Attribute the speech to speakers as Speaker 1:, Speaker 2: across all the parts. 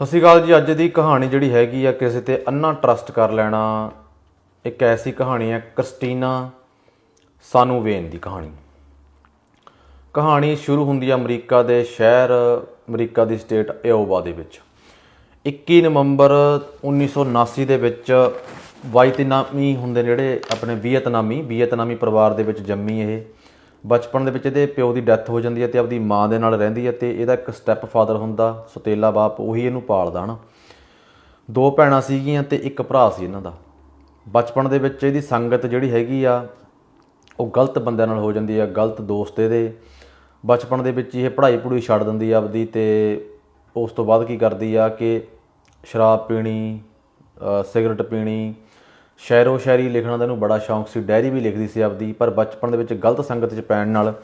Speaker 1: ਸਤਿ ਸ਼੍ਰੀ ਅਕਾਲ ਜੀ, ਅੱਜ ਦੀ ਕਹਾਣੀ ਜਿਹੜੀ ਹੈਗੀ ਆ, ਕਿਸੇ ਤੇ ਅੰਨਾ ਟਰਸਟ ਕਰ ਲੈਣਾ। ਇੱਕ ਐਸੀ ਕਹਾਣੀ ਹੈ ਕ੍ਰਿਸਟੀਨਾ ਸਾਨੂ ਵੇਨ ਦੀ ਕਹਾਣੀ। ਕਹਾਣੀ ਸ਼ੁਰੂ ਹੁੰਦੀ ਹੈ ਅਮਰੀਕਾ ਦੇ ਸ਼ਹਿਰ, ਅਮਰੀਕਾ ਦੀ ਸਟੇਟ ਇਓਵਾ ਦੇ ਵਿੱਚ। 21 ਨਵੰਬਰ 1979 ਦੇ ਵਿੱਚ ਵਾਈਤਨਾਮੀ ਹੁੰਦੇ ਨੇ ਜਿਹੜੇ ਆਪਣੇ ਵੀਅਤਨਾਮੀ ਵੀਅਤਨਾਮੀ ਪਰਿਵਾਰ ਦੇ ਵਿੱਚ ਜੰਮੀ ਇਹ। ਬਚਪਨ ਦੇ ਵਿੱਚ ਇਹਦੇ ਪਿਓ ਦੀ ਡੈਥ ਹੋ ਜਾਂਦੀ ਹੈ ਤੇ ਆਪਦੀ ਮਾਂ ਦੇ ਨਾਲ ਰਹਿੰਦੀ ਹੈ ਤੇ ਇਹਦਾ ਇੱਕ ਸਟੈਪ ਫਾਦਰ ਹੁੰਦਾ, ਸੁਤੇਲਾ ਬਾਪ, ਉਹੀ ਇਹਨੂੰ ਪਾਲਦਾ, ਹਨਾ? ਦੋ ਭੈਣਾਂ ਸੀਗੀਆਂ ਤੇ ਇੱਕ ਭਰਾ ਸੀ ਇਹਨਾਂ ਦਾ। ਬਚਪਨ ਦੇ ਵਿੱਚ ਇਹਦੀ ਸੰਗਤ ਜਿਹੜੀ ਹੈਗੀ ਆ, ਉਹ ਗਲਤ ਬੰਦਿਆਂ ਨਾਲ ਹੋ ਜਾਂਦੀ ਆ, ਗਲਤ ਦੋਸਤ ਇਹਦੇ। ਬਚਪਨ ਦੇ ਵਿੱਚ ਇਹ ਪੜ੍ਹਾਈ ਪੜੂਈ ਛੱਡ ਦਿੰਦੀ ਆ ਆਪਦੀ ਤੇ ਉਸ ਤੋਂ ਬਾਅਦ ਕੀ ਕਰਦੀ ਆ ਕਿ ਸ਼ਰਾਬ ਪੀਣੀ ਸਿਗਰਟ ਪੀਣੀ ਸ਼ਾਇਰੋ ਸ਼ਾਇਰੀ ਲਿਖਣਾ ਦਾ ਇਹਨੂੰ ਬੜਾ ਸ਼ੌਂਕ ਸੀ, ਡਾਇਰੀ ਵੀ ਲਿਖਦੀ ਸੀ ਆਪਦੀ, ਪਰ ਬਚਪਨ ਦੇ ਵਿੱਚ ਗਲਤ ਸੰਗਤ 'ਚ ਪੈਣ ਨਾਲ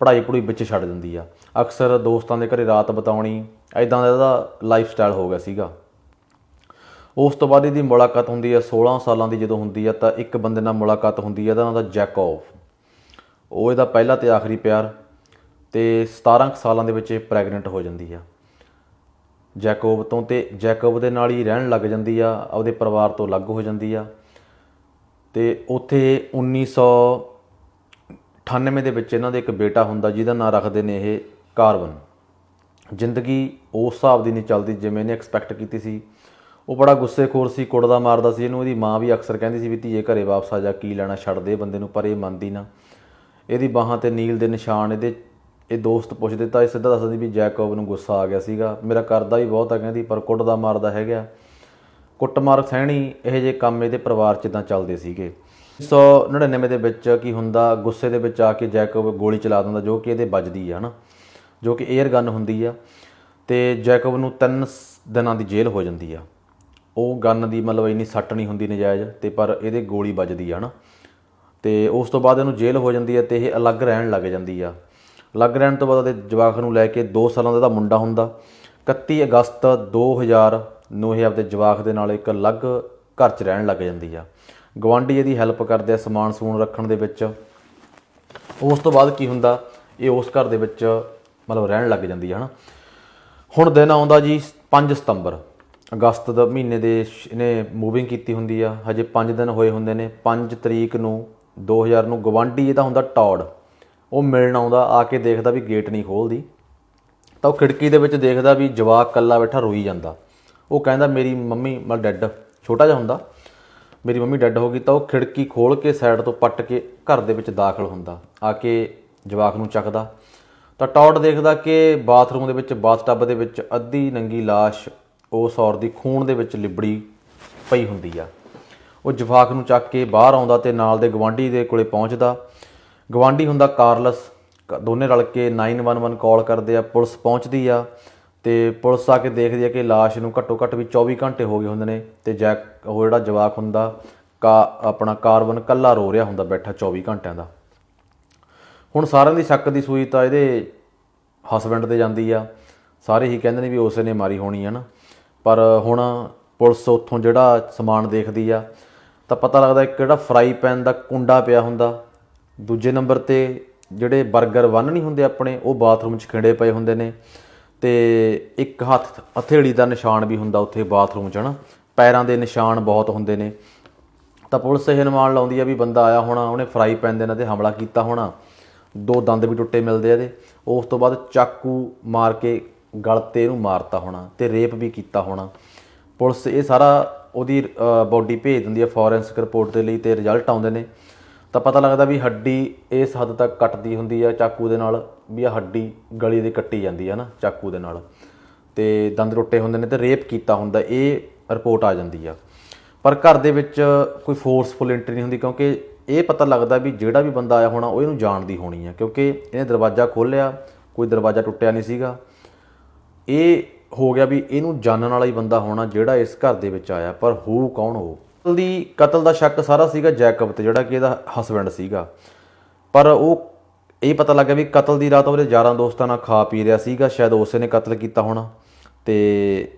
Speaker 1: ਪੜ੍ਹਾਈ ਪੜੂਈ ਵਿੱਚ ਛੱਡ ਦਿੰਦੀ ਆ। ਅਕਸਰ ਦੋਸਤਾਂ ਦੇ ਘਰੇ ਰਾਤ ਬਿਤਾਉਣੀ ਐਦਾਂ ਦਾ ਇਹਦਾ ਲਾਈਫ ਸਟਾਈਲ ਹੋ ਗਿਆ ਸੀਗਾ। ਉਸ ਤੋਂ ਬਾਅਦ ਇਹਦੀ ਮੁਲਾਕਾਤ ਹੁੰਦੀ ਹੈ 16 ਸਾਲਾਂ ਦੀ ਜਦੋਂ ਹੁੰਦੀ ਹੈ ਤਾਂ ਇੱਕ ਬੰਦੇ ਨਾਲ ਮੁਲਾਕਾਤ ਹੁੰਦੀ ਹੈ ਇਹਦਾ ਨਾਮ ਦਾ ਜੈਕੋਬ ਉਹ ਇਹਦਾ ਪਹਿਲਾ ਤੇ ਆਖਰੀ ਪਿਆਰ ਤੇ 17 ਕੁ ਸਾਲਾਂ ਦੇ ਵਿੱਚ ਇਹ ਪ੍ਰੈਗਨੈਂਟ ਹੋ ਜਾਂਦੀ ਆ। ਜੈਕੋਬ ਤੋਂ ਤੇ ਜੈਕੋਬ ਦੇ ਨਾਲ ਹੀ ਰਹਿਣ ਲੱਗ ਜਾਂਦੀ ਆ, ਆਪਦੇ ਪਰਿਵਾਰ ਤੋਂ ਅਲੱਗ ਹੋ ਜਾਂਦੀ ਆ। ਤੇ ਉੱਥੇ 1998 ਦੇ ਵਿੱਚ ਇਹਨਾਂ ਦੇ ਇੱਕ ਬੇਟਾ ਹੁੰਦਾ ਜਿਹਦਾ ਨਾਂ ਰੱਖਦੇ ਨੇ ਇਹ ਕਾਰਵਨ। ਜ਼ਿੰਦਗੀ ਉਸ ਹਿਸਾਬ ਦੀ ਨਹੀਂ ਚੱਲਦੀ ਜਿਵੇਂ ਇਹਨੇ ਐਕਸਪੈਕਟ ਕੀਤੀ ਸੀ। ਉਹ ਬੜਾ ਗੁੱਸੇਖੋਰ ਸੀ, ਕੁੜਦਾ ਮਾਰਦਾ ਸੀ, ਇਹਨੂੰ ਇਹਦੀ ਮਾਂ ਵੀ ਅਕਸਰ ਕਹਿੰਦੀ ਸੀ ਵੀ ਧੀਏ ਘਰੇ ਵਾਪਸ ਆ ਜਾ, ਕੀ ਲੈਣਾ, ਛੱਡ ਦੇ ਬੰਦੇ ਨੂੰ, ਪਰ ਇਹ ਮੰਨਦੀ ਨਾ। ਇਹਦੀ ਬਾਹਾਂ ਤੇ ਨੀਲ ਦੇ ਨਿਸ਼ਾਨ, ਇਹਦੇ, ਇਹ ਦੋਸਤ ਪੁੱਛਦੇ ਤਾਂ ਇਹ ਸਿੱਧਾ ਦੱਸਦੀ ਵੀ ਜੈਕੋਬ ਨੂੰ ਗੁੱਸਾ ਆ ਗਿਆ ਸੀਗਾ। ਮੇਰਾ ਕਰਦਾ ਵੀ ਬਹੁਤ ਆ, ਕਹਿੰਦੀ, ਪਰ ਕੁੱਟਦਾ ਮਾਰਦਾ ਹੈਗਾ। ਕੁੱਟਮਾਰ ਸਹਿਣੀ ਇਹੋ ਜਿਹੇ ਕੰਮ ਇਹਦੇ ਪਰਿਵਾਰ 'ਚ ਇਦਾਂ ਚੱਲਦੇ ਸੀਗੇ। 1999 ਦੇ ਵਿੱਚ ਕੀ ਹੁੰਦਾ, ਗੁੱਸੇ ਦੇ ਵਿੱਚ ਆ ਕੇ ਜੈਕਬ ਗੋਲੀ ਚਲਾ ਦਿੰਦਾ, ਜੋ ਕਿ ਇਹਦੇ ਵੱਜਦੀ ਆ, ਹਨਾ? ਜੋ ਕਿ 에ਅਰ ਗਨ ਹੁੰਦੀ ਆ ਤੇ ਜੈਕਬ ਨੂੰ 3 ਦਿਨਾਂ ਦੀ ਜੇਲ੍ਹ ਹੋ ਜਾਂਦੀ ਆ। ਉਹ ਗਨ ਦੀ ਮਤਲਬ ਇੰਨੀ ਸੱਟ ਨਹੀਂ ਹੁੰਦੀ ਨਜਾਇਜ਼, ਤੇ ਪਰ ਇਹਦੇ ਗੋਲੀ ਵੱਜਦੀ ਆ, ਹਨਾ? ਤੇ ਉਸ ਤੋਂ ਬਾਅਦ ਇਹਨੂੰ ਜੇਲ੍ਹ ਹੋ ਜਾਂਦੀ ਆ ਤੇ ਇਹ ਅਲੱਗ ਰਹਿਣ ਲੱਗ ਜਾਂਦੀ ਆ। ਅਲੱਗ ਰਹਿਣ ਤੋਂ ਬਾਅਦ ਉਹਦੇ ਜਵਾਕ ਨੂੰ ਲੈ ਕੇ 2 ਸਾਲਾਂ ਦਾ ਇਹਦਾ ਮੁੰਡਾ ਹੁੰਦਾ। 31 ਅਗਸਤ 2000 ਨੂੰ ਇਹ ਆਪਦੇ ਜਵਾਕ ਦੇ ਨਾਲ ਇੱਕ ਅਲੱਗ ਘਰ 'ਚ ਰਹਿਣ ਲੱਗ ਜਾਂਦੀ ਆ। ਗਵਾਂਢੀ ਇਹਦੀ ਹੈਲਪ ਕਰਦੇ ਆ ਸਮਾਨ ਸਮੂਨ ਰੱਖਣ ਦੇ ਵਿੱਚ। ਉਸ ਤੋਂ ਬਾਅਦ ਕੀ ਹੁੰਦਾ? ਇਹ ਉਸ ਘਰ ਦੇ ਵਿੱਚ ਮਤਲਬ ਰਹਿਣ ਲੱਗ ਜਾਂਦੀ ਹੈ ਹਨਾ? ਹੁਣ ਦਿਨ ਆਉਂਦਾ ਜੀ 5 ਸਤੰਬਰ। ਅਗਸਤ ਦਾ ਮਹੀਨੇ ਦੇ ਇਹਨੇ ਮੂਵਿੰਗ ਕੀਤੀ ਹੁੰਦੀ ਆ। ਹਜੇ 5 ਦਿਨ ਹੋਏ ਹੁੰਦੇ ਨੇ। 5 ਤਰੀਕ ਨੂੰ 2000 ਨੂੰ ਗਵਾਂਢੀ ਇਹਦਾ ਹੁੰਦਾ ਟੌਡ ਉਹ ਮਿਲਣ ਆਉਂਦਾ, ਆ ਕੇ ਦੇਖਦਾ ਵੀ ਗੇਟ ਨਹੀਂ ਖੋਲਦੀ। ਤਾਂ ਉਹ ਖਿੜਕੀ ਦੇ ਵਿੱਚ ਦੇਖਦਾ ਵੀ ਜਵਾਕ ਕੱਲਾ ਬੈਠਾ ਰੋਈ ਜਾਂਦਾ। ਉਹ ਕਹਿੰਦਾ ਮੇਰੀ ਮੰਮੀ ਮਤਲਬ ਡੈੱਡ, ਛੋਟਾ ਜਿਹਾ ਹੁੰਦਾ। ਮੇਰੀ ਮੰਮੀ ਡੈੱਡ ਹੋ ਗਈ ਤਾਂ ਉਹ ਖਿੜਕੀ ਖੋਲ ਕੇ ਸਾਈਡ ਤੋਂ ਪੱਟ ਕੇ ਘਰ ਦੇ ਵਿੱਚ ਦਾਖਲ ਹੁੰਦਾ, ਆ ਕੇ ਜਵਾਕ ਨੂੰ ਚੱਕਦਾ। ਤਾਂ ਟੌਟ ਦੇਖਦਾ ਕਿ ਬਾਥਰੂਮ ਦੇ ਵਿੱਚ ਬਾਥਟੱਬ ਦੇ ਵਿੱਚ ਅੱਧੀ ਨੰਗੀ ਲਾਸ਼ ਉਸ ਔਰ ਦੀ ਖੂਨ ਦੇ ਵਿੱਚ ਲਿਬੜੀ ਪਈ ਹੁੰਦੀ ਆ। ਉਹ ਜਵਾਕ ਨੂੰ ਚੱਕ ਕੇ ਬਾਹਰ ਆਉਂਦਾ ਤੇ ਨਾਲ ਦੇ ਗਵਾਂਢੀ ਦੇ ਕੋਲੇ ਪਹੁੰਚਦਾ। ਗਵਾਂਢੀ ਹੁੰਦਾ ਕਾਰਲਸ, ਕ- ਦੋਨੇ ਰਲ ਕੇ 911 ਕਾਲ ਕਰਦੇ ਆ, ਪੁਲਿਸ ਪਹੁੰਚਦੀ ਆ। ਤੇ ਪੁਲਿਸ ਆ ਕੇ ਦੇਖਦੀ ਹੈ ਕਿ ਲਾਸ਼ ਨੂੰ ਘੱਟੋ ਘੱਟ ਵੀ 24 ਘੰਟੇ ਹੋ ਗਏ ਹੁੰਦੇ ਨੇ ਤੇ ਜੈਕ ਉਹ ਜਿਹੜਾ ਜਵਾਕ ਹੁੰਦਾ, ਕਾ ਆਪਣਾ ਕਾਰਬਨ ਕੱਲਾ ਰੋ ਰਿਹਾ ਹੁੰਦਾ ਬੈਠਾ 24 ਘੰਟਿਆਂ ਦਾ। ਹੁਣ ਸਾਰਿਆਂ ਦੀ ਸ਼ੱਕ ਦੀ ਸੂਈ ਤਾਂ ਇਹਦੇ ਹਸਬੰਡ ਤੇ ਜਾਂਦੀ ਆ। ਸਾਰੇ ਹੀ ਕਹਿੰਦੇ ਨੇ ਵੀ ਉਸੇ ਨੇ ਮਾਰੀ ਹੋਣੀ ਹੈ ਨਾ। ਪਰ ਹੁਣ ਪੁਲਿਸ ਉੱਥੋਂ ਜਿਹੜਾ ਸਮਾਨ ਦੇਖਦੀ ਆ, ਤਾਂ ਪਤਾ ਲੱਗਦਾ ਇੱਕ ਜਿਹੜਾ ਫਰਾਈ ਪੈਨ ਦਾ ਕੁੰਡਾ ਪਿਆ ਹੁੰਦਾ। ਦੂਜੇ ਨੰਬਰ ਤੇ ਜਿਹੜੇ 버ਗਰ ਵਨ ਨਹੀਂ ਹੁੰਦੇ ਆਪਣੇ, ਉਹ ਬਾਥਰੂਮ 'ਚ ਖਿੰਡੇ ਪਏ ਹੁੰਦੇ ਨੇ। ਤੇ ਇੱਕ ਹੱਥ ਹਥੇਲੀ ਦਾ ਨਿਸ਼ਾਨ ਵੀ ਹੁੰਦਾ ਉੱਥੇ ਬਾਥਰੂਮ 'ਚ ਨਾ ਪੈਰਾਂ ਦੇ ਨਿਸ਼ਾਨ ਬਹੁਤ ਹੁੰਦੇ ਨੇ। ਤਾਂ ਪੁਲਿਸ ਇਹ ਅਨੁਮਾਨ ਲਾਉਂਦੀ ਆ ਵੀ ਬੰਦਾ ਆਇਆ ਹੋਣਾ, ਉਹਨੇ ਫਰਾਈ ਪੈਨ ਦੇ ਨਾਲ ਤੇ ਹਮਲਾ ਕੀਤਾ ਹੋਣਾ। ਦੋ ਦੰਦ ਵੀ ਟੁੱਟੇ ਮਿਲਦੇ ਆ ਇਹਦੇ। ਉਸ ਤੋਂ ਬਾਅਦ ਚਾਕੂ ਮਾਰ ਕੇ ਗਲ ਤੇ ਇਹਨੂੰ ਮਾਰਤਾ ਹੋਣਾ ਤੇ ਰੇਪ ਵੀ ਕੀਤਾ ਹੋਣਾ। ਪੁਲਿਸ ਇਹ ਸਾਰਾ ਉਹਦੀ ਬੋਡੀ ਭੇਜ ਦਿੰਦੀ ਹੈ ਫੋਰੈਂਸਿਕ ਰਿਪੋਰਟ ਦੇ ਲਈ ਤੇ ਰਿਜ਼ਲਟ ਆਉਂਦੇ ਨੇ। ਤਾਂ ਪਤਾ ਲੱਗਦਾ ਵੀ ਹੱਡੀ ਇਸ ਹੱਦ ਤੱਕ ਕੱਟਦੀ ਹੁੰਦੀ ਆ ਚਾਕੂ ਦੇ ਨਾਲ, ਵੀ ਆ ਹੱਡੀ ਗਲੀ ਦੇ ਕੱਟੀ ਜਾਂਦੀ ਹੈ ਨਾ ਚਾਕੂ ਦੇ ਨਾਲ। ਤੇ ਦੰਦ ਟੁੱਟੇ ਹੁੰਦੇ ਨੇ ਤੇ ਰੇਪ ਕੀਤਾ ਹੁੰਦਾ, ਇਹ ਰਿਪੋਰਟ ਆ ਜਾਂਦੀ ਆ। ਪਰ ਘਰ ਦੇ ਵਿੱਚ ਕੋਈ ਫੋਰਸਫੁਲ ਐਂਟਰੀ ਨਹੀਂ ਹੁੰਦੀ, ਕਿਉਂਕਿ ਇਹ ਪਤਾ ਲੱਗਦਾ ਵੀ ਜਿਹੜਾ ਵੀ ਬੰਦਾ ਆਇਆ ਹੋਣਾ, ਉਹ ਇਹਨੂੰ ਜਾਣਦੀ ਹੋਣੀ ਆ, ਕਿਉਂਕਿ ਇਹਨੇ ਦਰਵਾਜ਼ਾ ਖੋਲ੍ਹਿਆ, ਕੋਈ ਦਰਵਾਜ਼ਾ ਟੁੱਟਿਆ ਨਹੀਂ ਸੀਗਾ। ਇਹ ਹੋ ਗਿਆ ਵੀ ਇਹਨੂੰ ਜਾਣਨ ਵਾਲਾ ਹੀ ਬੰਦਾ ਹੋਣਾ ਜਿਹੜਾ ਇਸ ਘਰ ਦੇ ਵਿੱਚ ਆਇਆ, ਪਰ ਹੋ ਕੌਣ ਉਹ? ਦੀ, ਕਤਲ ਦਾ ਸ਼ੱਕ ਸਾਰਾ ਸੀਗਾ ਜੈਕਬ ਤੇ, ਜਿਹੜਾ ਕਿ ਇਹਦਾ ਹਸਬੰਡ ਸੀਗਾ। ਪਰ ਉਹ ਇਹ ਪਤਾ ਲੱਗਾ ਵੀ ਕਤਲ ਦੀ ਰਾਤ ਉਹਦੇ ਯਾਰਾਂ ਦੋਸਤਾਂ ਨਾਲ ਖਾ ਪੀ ਰਿਹਾ ਸੀਗਾ, ਸ਼ਾਇਦ ਉਸੇ ਨੇ ਕਤਲ ਕੀਤਾ ਹੋਣਾ। ਤੇ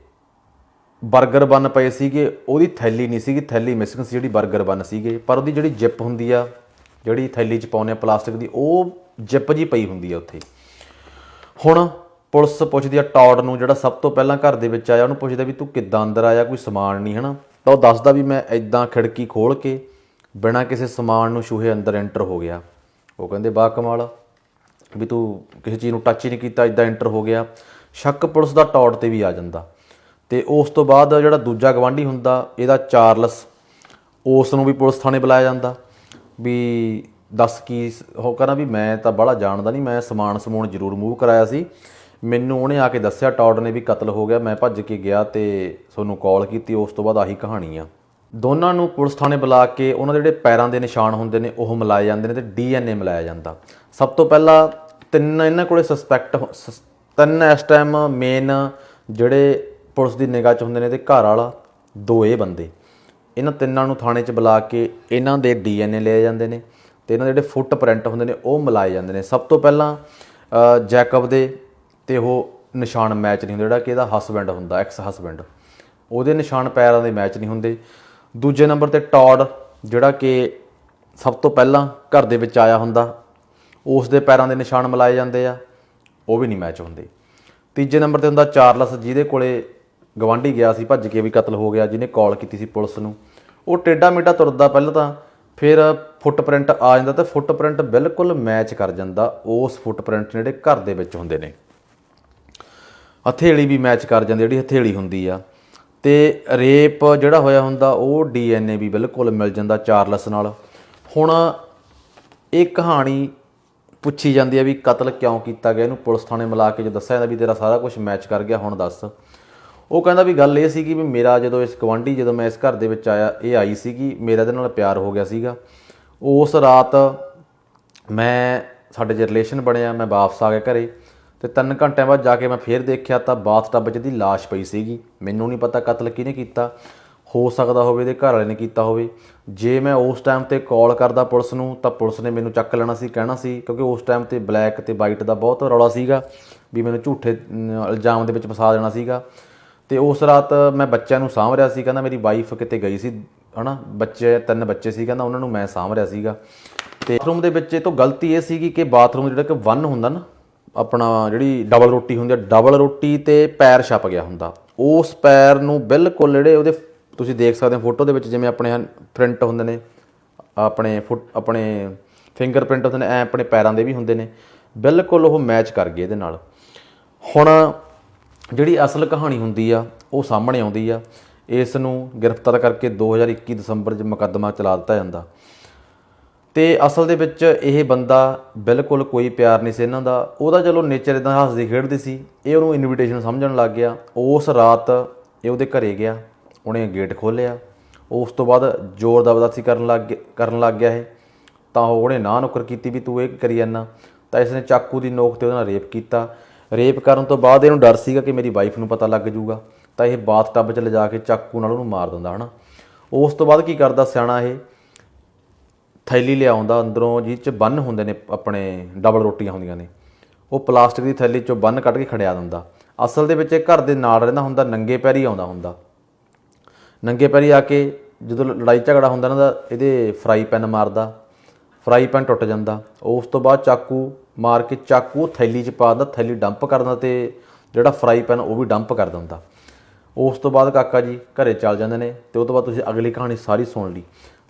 Speaker 1: 버ਗਰ ਬਨ ਪਏ ਸੀਗੇ, ਉਹਦੀ ਥੈਲੀ ਨਹੀਂ ਸੀਗੀ, ਥੈਲੀ ਮਿਸਿੰਗ ਸੀ ਜਿਹੜੀ 버ਗਰ ਬਨ ਸੀਗੇ। ਪਰ ਉਹਦੀ ਜਿਹੜੀ ਜਿਪ ਹੁੰਦੀ ਆ, ਜਿਹੜੀ ਥੈਲੀ 'ਚ ਪਾਉਂਦੇ ਆ ਪਲਾਸਟਿਕ ਦੀ, ਉਹ ਜਿਪ ਜੀ ਪਈ ਹੁੰਦੀ ਆ ਉੱਥੇ। ਹੁਣ ਪੁਲਿਸ ਪੁੱਛਦੀ ਆ ਟੌਡ ਨੂੰ, ਜਿਹੜਾ ਸਭ ਤੋਂ ਪਹਿਲਾਂ ਘਰ ਦੇ ਵਿੱਚ ਆਇਆ, ਉਹਨੂੰ ਪੁੱਛਦਾ ਵੀ ਤੂੰ ਕਿੱਦਾਂ ਅੰਦਰ ਆਇਆ, ਕੋਈ ਸਮਾਨ ਨਹੀਂ, ਹਨਾ? ਤਾਂ ਉਹ ਦੱਸਦਾ ਵੀ ਮੈਂ ਇਦਾਂ ਖਿੜਕੀ ਖੋਲ ਕੇ ਬਿਨਾਂ ਕਿਸੇ ਸਮਾਨ ਨੂੰ ਛੂਹੇ ਅੰਦਰ ਐਂਟਰ ਹੋ ਗਿਆ। ਉਹ ਕਹਿੰਦੇ ਬਾ ਕਮਾਲ, ਵੀ ਤੂੰ ਕਿਸੇ ਚੀਜ਼ ਨੂੰ ਟੱਚ ਹੀ ਨਹੀਂ ਕੀਤਾ ਇਦਾਂ ਐਂਟਰ ਹੋ ਗਿਆ। ਸ਼ੱਕ ਪੁਲਿਸ ਦਾ ਟੌਡ ਤੇ ਵੀ ਆ ਜਾਂਦਾ। ਤੇ ਉਸ ਤੋਂ ਬਾਅਦ ਜਿਹੜਾ ਦੂਜਾ ਗਵਾਂਢੀ ਹੁੰਦਾ, ਇਹਦਾ ਚਾਰਲਸ, ਉਸ ਨੂੰ ਵੀ ਪੁਲਿਸ ਥਾਣੇ ਬੁਲਾਇਆ ਜਾਂਦਾ। ਵੀ ਦੱਸ ਕੀ ਸ- ਉਹ ਕਹਿੰਦਾ ਵੀ ਮੈਂ ਤਾਂ ਬੜਾ ਜਾਣਦਾ ਨਹੀਂ ਮੈਂ ਸਮਾਨ ਸਮੂਣ ਜ਼ਰੂਰ ਮੂਵ ਕਰਾਇਆ ਸੀ। ਮੈਨੂੰ ਉਹਨੇ ਆ ਕੇ ਦੱਸਿਆ ਟੌਡ ਨੇ ਵੀ ਕਤਲ ਹੋ ਗਿਆ ਮੈਂ ਭੱਜ ਕੇ ਗਿਆ ਤੇ ਤੁਹਾਨੂੰ ਕਾਲ ਕੀਤੀ ਉਸ ਤੋਂ ਬਾਅਦ ਆਹੀ ਕਹਾਣੀ ਆ। ਦੋਨਾਂ ਨੂੰ ਪੁਲਿਸ ਥਾਣੇ ਬੁਲਾ ਕੇ ਉਹਨਾਂ ਦੇ ਜਿਹੜੇ ਪੈਰਾਂ ਦੇ ਨਿਸ਼ਾਨ ਹੁੰਦੇ ਨੇ ਉਹ ਮਿਲਾਏ ਜਾਂਦੇ ਨੇ ਤੇ ਡੀਐਨਏ ਮਿਲਾਇਆ ਜਾਂਦਾ। ਸਭ ਤੋਂ ਪਹਿਲਾਂ ਤਿੰਨ ਇਹਨਾਂ ਕੋਲੇ ਸਸਪੈਕਟ ਤਿੰਨ ਇਸ ਟਾਈਮ ਮੇਨ ਜਿਹੜੇ ਪੁਲਿਸ ਦੀ ਨਿਗਾਹ 'ਚ ਹੁੰਦੇ ਨੇ ਤੇ ਘਰ ਵਾਲਾ ਦੋ ਇਹ ਬੰਦੇ। ਇਹਨਾਂ ਤਿੰਨਾਂ ਨੂੰ ਥਾਣੇ 'ਚ ਬੁਲਾ ਕੇ ਇਹਨਾਂ ਦੇ ਡੀਐਨਏ ਲਏ ਜਾਂਦੇ ਨੇ ਤੇ ਇਹਨਾਂ ਦੇ ਜਿਹੜੇ ਫੁੱਟ ਪ੍ਰਿੰਟ ਹੁੰਦੇ ਨੇ ਉਹ ਮਿਲਾਏ ਜਾਂਦੇ ਨੇ। ਸਭ ਤੋਂ ਪਹਿਲਾਂ ਅ, ਜੈਕਬ ਦੇ ਤੇ ਉਹ ਨਿਸ਼ਾਨ ਮੈਚ ਨਹੀਂ ਹੁੰਦੇ, ਜਿਹੜਾ ਕਿ ਇਹਦਾ ਹਸਬੈਂਡ ਹੁੰਦਾ ਐਕਸ ਹਸਬੈਂਡ ਉਹਦੇ ਨਿਸ਼ਾਨ ਪੈਰਾਂ ਦੇ ਮੈਚ ਨਹੀਂ ਹੁੰਦੇ। ਦੂਜੇ ਨੰਬਰ ਤੇ ਟੌਡ ਜਿਹੜਾ ਕਿ ਸਭ ਤੋਂ ਪਹਿਲਾਂ ਘਰ ਦੇ ਵਿੱਚ ਆਇਆ ਹੁੰਦਾ ਉਸ ਦੇ ਪੈਰਾਂ ਦੇ ਨਿਸ਼ਾਨ ਮਿਲਾਏ ਜਾਂਦੇ ਆ, ਉਹ ਵੀ ਨਹੀਂ ਮੈਚ ਹੁੰਦੇ। ਤੀਜੇ ਨੰਬਰ ਤੇ ਹੁੰਦਾ ਚਾਰਲਸ ਜਿਹਦੇ ਕੋਲੇ ਗਵਾਂਢੀ ਗਿਆ ਸੀ, ਭੱਜ ਕੇ ਵੀ ਕਤਲ ਹੋ ਗਿਆ, ਜਿਹਨੇ ਕਾਲ ਕੀਤੀ ਸੀ ਪੁਲਿਸ ਨੂੰ। ਉਹ ਟੇਡਾ ਮੇਡਾ ਤੁਰਦਾ ਪਹਿਲਾਂ ਤਾਂ, ਫਿਰ ਫੁੱਟਪ੍ਰਿੰਟ ਆ ਜਾਂਦਾ ਤੇ ਫੁੱਟਪ੍ਰਿੰਟ ਬਿਲਕੁਲ ਮੈਚ ਕਰ ਜਾਂਦਾ, ਉਸ ਫੁੱਟਪ੍ਰਿੰਟ ਜਿਹੜੇ ਘਰ ਦੇ ਵਿੱਚ ਹੁੰਦੇ ਨੇ। ਹਥੇਲੀ ਵੀ ਮੈਚ ਕਰ ਜਾਂਦੀ ਜਿਹੜੀ ਹਥੇਲੀ ਹੁੰਦੀ ਆ। ਤੇ ਰੇਪ ਜਿਹੜਾ ਹੋਇਆ ਹੁੰਦਾ, ਉਹ ਡੀਐਨਏ ਵੀ ਬਿਲਕੁਲ ਮਿਲ ਜਾਂਦਾ ਚਾਰਲਸ ਨਾਲ। ਹੁਣ ਇਹ ਕਹਾਣੀ ਪੁੱਛੀ ਜਾਂਦੀ ਹੈ ਵੀ ਕਤਲ ਕਿਉਂ ਕੀਤਾ ਗਿਆ? ਇਹਨੂੰ ਪੁਲਿਸ ਥਾਣੇ ਮਿਲਾ ਕੇ ਜੋ ਦੱਸਿਆ ਜਾਂਦਾ ਵੀ ਤੇਰਾ ਸਾਰਾ ਕੁਝ ਮੈਚ ਕਰ ਗਿਆ, ਹੁਣ ਦੱਸ। ਉਹ ਕਹਿੰਦਾ ਵੀ ਗੱਲ ਇਹ ਸੀਗੀ ਵੀ ਮੇਰਾ ਜਦੋਂ ਇਸ ਗਵਾਂਢੀ ਜਦੋਂ ਮੈਂ ਇਸ ਘਰ ਦੇ ਵਿੱਚ ਆਇਆ, ਇਹ ਆਈ ਸੀਗੀ, ਮੇਰਾ ਇਹਦੇ ਨਾਲ ਪਿਆਰ ਹੋ ਗਿਆ ਸੀਗਾ। ਉਸ ਰਾਤ ਮੈਂ, ਸਾਡੇ ਜੇ ਰਿਲੇਸ਼ਨ ਬਣਿਆ, ਮੈਂ ਵਾਪਸ ਆ ਗਿਆ ਘਰੇ। ਤੇ 3 ਘੰਟਿਆਂ ਬਾਅਦ ਜਾ ਕੇ ਮੈਂ ਫੇਰ ਦੇਖਿਆ ਤਾਂ ਬਾਥਟਬ 'ਚ ਇਹਦੀ ਲਾਸ਼ ਪਈ ਸੀਗੀ। ਮੈਨੂੰ ਨਹੀਂ ਪਤਾ ਕਤਲ ਕਿਹਨੇ ਕੀਤਾ, ਹੋ ਸਕਦਾ ਹੋਵੇ ਇਹਦੇ ਘਰ ਵਾਲੇ ਨੇ ਕੀਤਾ ਹੋਵੇ। ਜੇ ਮੈਂ ਉਸ ਟਾਈਮ ਤੇ ਕਾਲ ਕਰਦਾ ਪੁਲਿਸ ਨੂੰ, ਤਾਂ ਪੁਲਿਸ ਨੇ ਮੈਨੂੰ ਚੱਕ ਲੈਣਾ ਸੀ, ਕਹਿਣਾ ਸੀ, ਕਿਉਂਕਿ ਉਸ ਟਾਈਮ ਤੇ ਬਲੈਕ ਤੇ ਵਾਈਟ ਦਾ ਬਹੁਤ ਰੌਲਾ ਸੀਗਾ, ਵੀ ਮੈਨੂੰ ਝੂਠੇ ਇਲਜ਼ਾਮ ਦੇ ਵਿੱਚ ਫਸਾ ਦੇਣਾ ਸੀਗਾ। ਤੇ ਉਸ ਰਾਤ ਮੈਂ ਬੱਚਿਆਂ ਨੂੰ ਸਾਂਭ ਰਿਹਾ ਸੀ, ਕਹਿੰਦਾ ਮੇਰੀ ਵਾਈਫ ਕਿਤੇ ਗਈ ਸੀ, ਹਨਾ? ਬੱਚੇ, ਤਿੰਨ ਬੱਚੇ ਸੀ, ਕਹਿੰਦਾ ਉਹਨਾਂ ਨੂੰ ਮੈਂ ਸਾਂਭ ਰਿਹਾ ਸੀਗਾ। ਤੇ ਬਾਥਰੂਮ ਦੇ ਵਿੱਚ ਇਹ ਤੋਂ ਗਲਤੀ ਇਹ ਸੀਗੀ ਕਿ ਬਾਥਰੂਮ ਜਿਹੜਾ ਕਿ ਵਨ ਹੁੰਦਾ ਨਾ ਆਪਣਾ ਜਿਹੜੀ ਡਬਲ ਰੋਟੀ ਹੁੰਦੀ ਆ ਡਬਲ ਰੋਟੀ ਤੇ ਪੈਰ ਛਪ ਗਿਆ ਹੁੰਦਾ। ਉਸ ਪੈਰ ਨੂੰ ਬਿਲਕੁਲ ਜਿਹੜੇ ਉਹਦੇ, ਤੁਸੀਂ ਦੇਖ ਸਕਦੇ ਹੋ ਫੋਟੋ ਦੇ ਵਿੱਚ ਜਿਵੇਂ ਆਪਣੇ ਪ੍ਰਿੰਟ ਹੁੰਦੇ ਨੇ, ਆਪਣੇ ਫੁੱਟ, ਆਪਣੇ ਫਿੰਗਰ ਪ੍ਰਿੰਟ ਹੁੰਦੇ ਨੇ, ਐ ਆਪਣੇ ਪੈਰਾਂ ਦੇ ਵੀ ਹੁੰਦੇ ਨੇ। ਬਿਲਕੁਲ ਉਹ ਮੈਚ ਕਰ ਗਏ ਇਹਦੇ ਨਾਲ। ਹੁਣ ਜਿਹੜੀ ਅਸਲ ਕਹਾਣੀ ਹੁੰਦੀ ਆ, ਉਹ ਸਾਹਮਣੇ ਆਉਂਦੀ ਆ। ਇਸ ਨੂੰ ਗ੍ਰਿਫਤਾਰ ਕਰਕੇ 2021 ਦਸੰਬਰ 'ਚ ਮੁਕੱਦਮਾ ਚਲਾ ਦਿੱਤਾ ਜਾਂਦਾ। ਤੇ ਅਸਲ ਦੇ ਵਿੱਚ ਇਹ ਬੰਦਾ ਬਿਲਕੁਲ ਕੋਈ ਪਿਆਰ ਨਹੀਂ ਸੀ ਇਹਨਾਂ ਦਾ। ਉਹਦਾ ਚਲੋ ਨੇਚਰ ਇਦਾਂ ਹੱਸਦੀ ਖੇਡਦੀ ਸੀ। ਇਹ ਉਹਨੂੰ ਇਨਵੀਟੇਸ਼ਨ ਸਮਝਣ ਲੱਗ ਗਿਆ। ਉਸ ਰਾਤ ਇਹ ਉਹਦੇ ਘਰੇ ਗਿਆ। ਉਹਨੇ ਗੇਟ ਖੋਲ੍ਹਿਆ। ਉਸ ਤੋਂ ਬਾਅਦ ਜ਼ੋਰ ਜ਼ਬਰਦਸਤੀ ਕਰਨ ਲੱਗ ਗਿਆ, ਕਰਨ ਲੱਗ ਗਿਆ ਇਹ। ਤਾਂ ਉਹਨੇ ਨਾ ਨੁਕਰ ਕੀਤੀ ਵੀ ਤੂੰ ਇਹ ਕਰੀ ਜਾਂਦਾ ਤਾਂ ਇਸ ਨੇ ਚਾਕੂ ਦੀ ਨੋਕ ਤੇ ਉਹਦੇ ਨਾਲ ਰੇਪ ਕੀਤਾ। ਰੇਪ ਕਰਨ ਤੋਂ ਬਾਅਦ ਇਹਨੂੰ ਡਰ ਸੀਗਾ ਕਿ ਮੇਰੀ ਵਾਈਫ ਨੂੰ ਪਤਾ ਲੱਗ ਜਾਊਗਾ। ਤਾਂ ਇਹ ਬਾਥ ਟੱਬ 'ਚ ਲਿਜਾ ਕੇ ਚਾਕੂ ਨਾਲ ਉਹਨੂੰ ਮਾਰ ਦਿੰਦਾ, ਹਨਾ। ਉਸ ਤੋਂ ਬਾਅਦ ਕੀ ਕਰਦਾ ਸਿਆਣਾ ਇਹ? ਥੈਲੀ ਲਿਆਉਂਦਾ, ਅੰਦਰੋਂ ਜਿਹ ਚ ਬੰਨ ਹੁੰਦੇ ਨੇ ਆਪਣੇ ਡਬਲ ਰੋਟੀਆਂ ਹੁੰਦੀਆਂ ਨੇ, ਉਹ ਪਲਾਸਟਿਕ ਦੀ ਥੈਲੀ ਚੋਂ ਬੰਨ ਕੱਢ ਕੇ ਖੜਿਆ ਦਿੰਦਾ। ਅਸਲ ਦੇ ਵਿੱਚ ਇਹ ਘਰ ਦੇ ਨਾਲ ਰਹਿੰਦਾ ਹੁੰਦਾ, ਨੰਗੇ ਪੈਰੀ ਆਉਂਦਾ ਹੁੰਦਾ। ਨੰਗੇ ਪੈਰੀ ਆ ਕੇ ਜਦੋਂ ਲੜਾਈ ਝਗੜਾ ਹੁੰਦਾ ਨਾ ਦਾ ਇਹਦੇ ਫਰਾਈ ਪੈਨ ਮਾਰਦਾ ਫਰਾਈ ਪੈਨ ਟੁੱਟ ਜਾਂਦਾ। ਉਸ ਤੋਂ ਬਾਅਦ ਚਾਕੂ ਮਾਰ ਕੇ ਚਾਕੂ ਥੈਲੀ 'ਚ ਪਾ ਦਿੰਦਾ, ਥੈਲੀ ਡੰਪ ਕਰ ਦਿੰਦਾ ਤੇ ਜਿਹੜਾ ਫਰਾਈ ਪੈਨ ਉਹ ਵੀ ਡੰਪ ਕਰ ਦਿੰਦਾ। ਉਸ ਤੋਂ ਬਾਅਦ ਕਾਕਾ ਜੀ ਘਰੇ ਚੱਲ ਜਾਂਦੇ ਨੇ ਤੇ ਉਹ ਤੋਂ ਬਾਅਦ ਤੁਸੀਂ ਅਗਲੀ ਕਹਾਣੀ ਸਾਰੀ ਸੁਣ ਲਈ।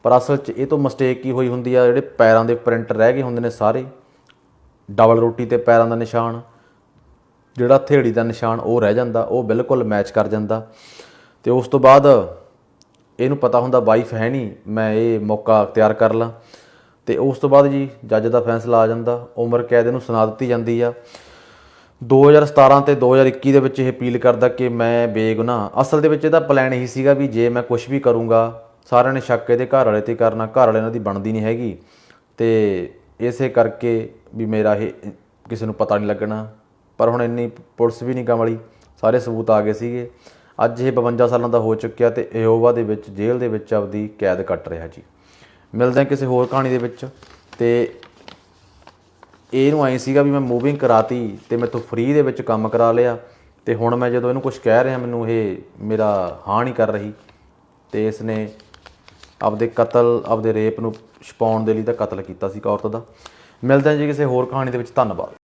Speaker 1: ਪਰ ਅਸਲ 'ਚ ਇਹ ਤੋਂ ਮਿਸਟੇਕ ਕੀ ਹੋਈ ਹੁੰਦੀ ਆ, ਜਿਹੜੇ ਪੈਰਾਂ ਦੇ ਪ੍ਰਿੰਟ ਰਹਿ ਗਏ ਹੁੰਦੇ ਨੇ ਸਾਰੇ, ਡਬਲ ਰੋਟੀ ਤੇ ਪੈਰਾਂ ਦਾ ਨਿਸ਼ਾਨ, ਜਿਹੜਾ ਥੇੜੀ ਦਾ ਨਿਸ਼ਾਨ ਉਹ ਰਹਿ ਜਾਂਦਾ, ਉਹ ਬਿਲਕੁਲ ਮੈਚ ਕਰ ਜਾਂਦਾ। ਤੇ ਉਸ ਤੋਂ ਬਾਅਦ ਇਹਨੂੰ ਪਤਾ ਹੁੰਦਾ ਵਾਈਫ ਹੈ ਨਹੀਂ, ਮੈਂ ਇਹ ਮੌਕਾ ਤਿਆਰ ਕਰ ਲਾਂ। ਤੇ ਉਸ ਤੋਂ ਬਾਅਦ ਜੀ ਜੱਜ ਦਾ ਫੈਸਲਾ ਆ ਜਾਂਦਾ, ਉਮਰ ਕੈਦ ਇਹਨੂੰ ਸੁਣਾ ਦਿੱਤੀ ਜਾਂਦੀ ਆ। 2017 ਤੇ 2021 ਦੇ ਵਿੱਚ ਇਹ ਅਪੀਲ ਕਰਦਾ ਕਿ ਮੈਂ ਬੇਗੁਨਾਹ। ਅਸਲ ਦੇ ਵਿੱਚ ਇਹਦਾ ਪਲਾਨ ਇਹੀ ਸੀਗਾ ਵੀ ਜੇ ਮੈਂ ਕੁਝ ਵੀ ਕਰੂੰਗਾ ਸਾਰਿਆਂ ਨੇ ਸ਼ੱਕ ਇਹਦੇ ਘਰ ਵਾਲੇ ਤੇ ਕਰਨਾ, ਘਰ ਵਾਲੇ ਇਹਨਾਂ ਦੀ ਬਣਦੀ ਨਹੀਂ ਹੈਗੀ। ਤੇ ਇਸੇ ਕਰਕੇ ਵੀ ਮੇਰਾ ਇਹ ਕਿਸੇ ਨੂੰ ਪਤਾ ਨਹੀਂ ਲੱਗਣਾ। ਪਰ ਹੁਣ ਇੰਨੀ ਪੁਲਿਸ ਵੀ ਨਹੀਂ ਕੰਮ ਵਾਲੀ, ਸਾਰੇ ਸਬੂਤ ਆ ਗਏ ਸੀਗੇ। ਅੱਜ ਇਹ 52 ਸਾਲਾਂ ਦਾ ਹੋ ਚੁੱਕਿਆ ਤੇ ਇਓਵਾ ਦੇ ਵਿੱਚ, ਜੇਲ੍ਹ ਦੇ ਵਿੱਚ ਆਪਦੀ ਕੈਦ ਕੱਟ ਰਿਹਾ ਜੀ। ਮਿਲਦੇ ਹਾਂ ਕਿਸੇ ਹੋਰ ਕਹਾਣੀ ਦੇ ਵਿੱਚ। ਤੇ ਇਹਨੂੰ ਐਂ ਸੀਗਾ ਵੀ ਮੈਂ ਮੂਵਿੰਗ ਕਰਾਤੀ ਤੇ ਮੈਥੋਂ ਫ੍ਰੀ ਦੇ ਵਿੱਚ ਕੰਮ ਕਰਾ ਲਿਆ। ਤੇ ਹੁਣ ਮੈਂ ਜਦੋਂ ਇਹਨੂੰ ਕੁਝ ਕਹਿ ਰਿਹਾ, ਮੈਨੂੰ ਇਹ ਮੇਰਾ ਹਾਂ ਨਹੀਂ ਕਰ ਰਹੀ। ਤੇ ਇਸ ਨੇ ਆਪਦੇ ਕਤਲ, ਆਪਦੇ ਰੇਪ ਨੂੰ ਛੁਪਾਉਣ ਦੇ ਲਈ ਤਾਂ ਕਤਲ ਕੀਤਾ ਸੀ ਇੱਕ ਔਰਤ ਦਾ। ਮਿਲਦੇ ਹਾਂ ਜੀ ਕਿਸੇ ਹੋਰ ਕਹਾਣੀ ਦੇ ਵਿੱਚ। ਧੰਨਵਾਦ।